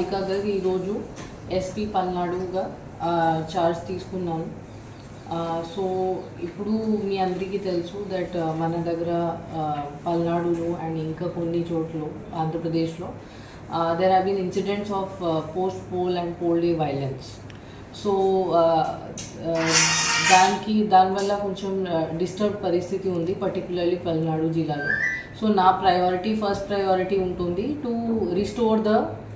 మాలికా గారు ఈరోజు ఎస్పీ పల్నాడుగా చార్జ్ తీసుకున్నాను సో ఇప్పుడు మీ అందరికీ తెలుసు దట్ మన దగ్గర పల్నాడులో అండ్ ఇంకా కొన్ని చోట్ల ఆంధ్రప్రదేశ్లో there have been incidents of post poll and poll day violence so దానికి దానివల్ల కొంచెం డిస్టర్బ్ పరిస్థితి ఉంది పర్టికులర్లీ పల్నాడు జిల్లాలో. సో నా ప్రయారిటీ ఫస్ట్ ప్రయారిటీ ఉంటుంది to restore the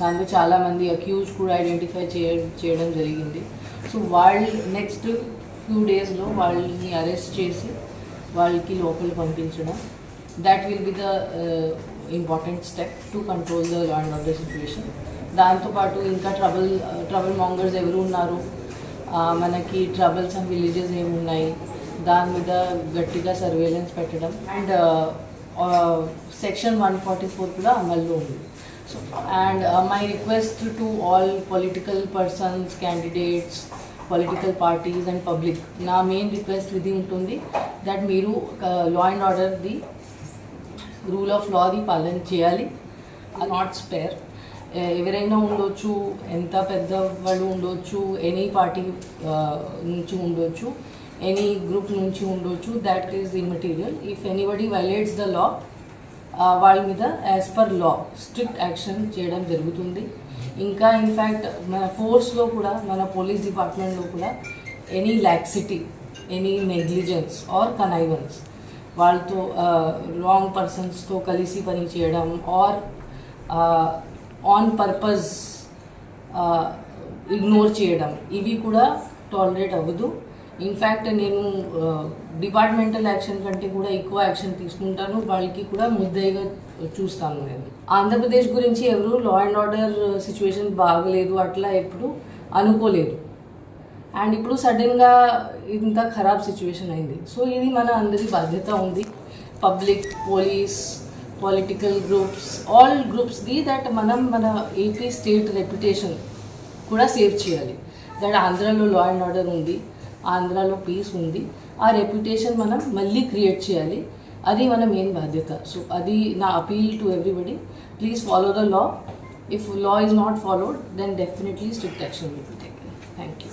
దాంట్లో చాలామంది అక్యూజ్ కూడా ఐడెంటిఫై చేయ చేయడం జరిగింది. సో వాళ్ళు నెక్స్ట్ ఫ్యూ డేస్లో వాళ్ళని అరెస్ట్ చేసి వాళ్ళకి లోపల పంపించడం. That will be the important step to control the law and order situation దాంతోపాటు ఇంకా ట్రబుల్ ట్రబుల్ మాంగర్స్ ఎవరు ఉన్నారు? మనకి ట్రబుల్స్ అండ్ విలేజెస్ ఏమున్నాయి? దాని మీద గట్టిగా సర్వేలెన్స్ పెట్టడం. And section one forty four కూడా అమల్లో ఉంది. And my request to all political persons candidates political parties and public నా మెయిన్ రిక్వెస్ట్ ఇది ఉంటుంది దట్ మీరు లా అండ్ ఆర్డర్ది రూల్ ఆఫ్ లాది పాలన చేయాలి. Uh, నాట్ స్పేర్ uh, ఎవరైనా ఉండొచ్చు ఎంత పెద్ద వాళ్ళు ఉండొచ్చు ఎనీ పార్టీ uh, నుంచి ఉండొచ్చు ఎనీ గ్రూప్ నుంచి ఉండొచ్చు that is the material if anybody violates the law వాళ్ళ మీద as per law strict action చేయడం జరుగుతుంది. ఇంకా ఇన్ఫ్యాక్ట్ మన ఫోర్స్లో కూడా మన పోలీస్ డిపార్ట్మెంట్లో కూడా any laxity any negligence or connivance వాళ్ళతో రాంగ్ పర్సన్స్తో కలిసి పని చేయడం ఆర్ ఆన్ పర్పస్ ఇగ్నోర్ చేయడం ఇవి కూడా టాలరేట్ అవ్వదు. ఇన్ఫ్యాక్ట్ నేను డిపార్ట్మెంటల్ యాక్షన్ కంటే కూడా ఎక్కువ యాక్షన్ తీసుకుంటాను. వాళ్ళకి కూడా ముద్దయిగా చూస్తాను నేను. ఆంధ్రప్రదేశ్ గురించి ఎవరు లా అండ్ ఆర్డర్ సిచ్యువేషన్ బాగలేదు అట్లా ఎప్పుడు అనుకోలేదు. అండ్ ఇప్పుడు సడన్గా ఇంత ఖరాబ్ సిచ్యువేషన్ అయింది. సో ఇది మన అందరి బాధ్యత ఉంది. Public police political groups all గ్రూప్స్ది that మనం మన ఏపీ స్టేట్ రెప్యుటేషన్ కూడా సేవ్ చేయాలి. దట్ ఆంధ్రాలో లా అండ్ ఆర్డర్ ఉంది. ఆంధ్రాలో పీస్ ఉంది. ఆ రెప్యుటేషన్ మనం మళ్ళీ క్రియేట్ చేయాలి. అది మన మెయిన్ బాధ్యత. సో అది నా appeal to everybody please follow the law if law is not followed then definitely strict action will be taken thank you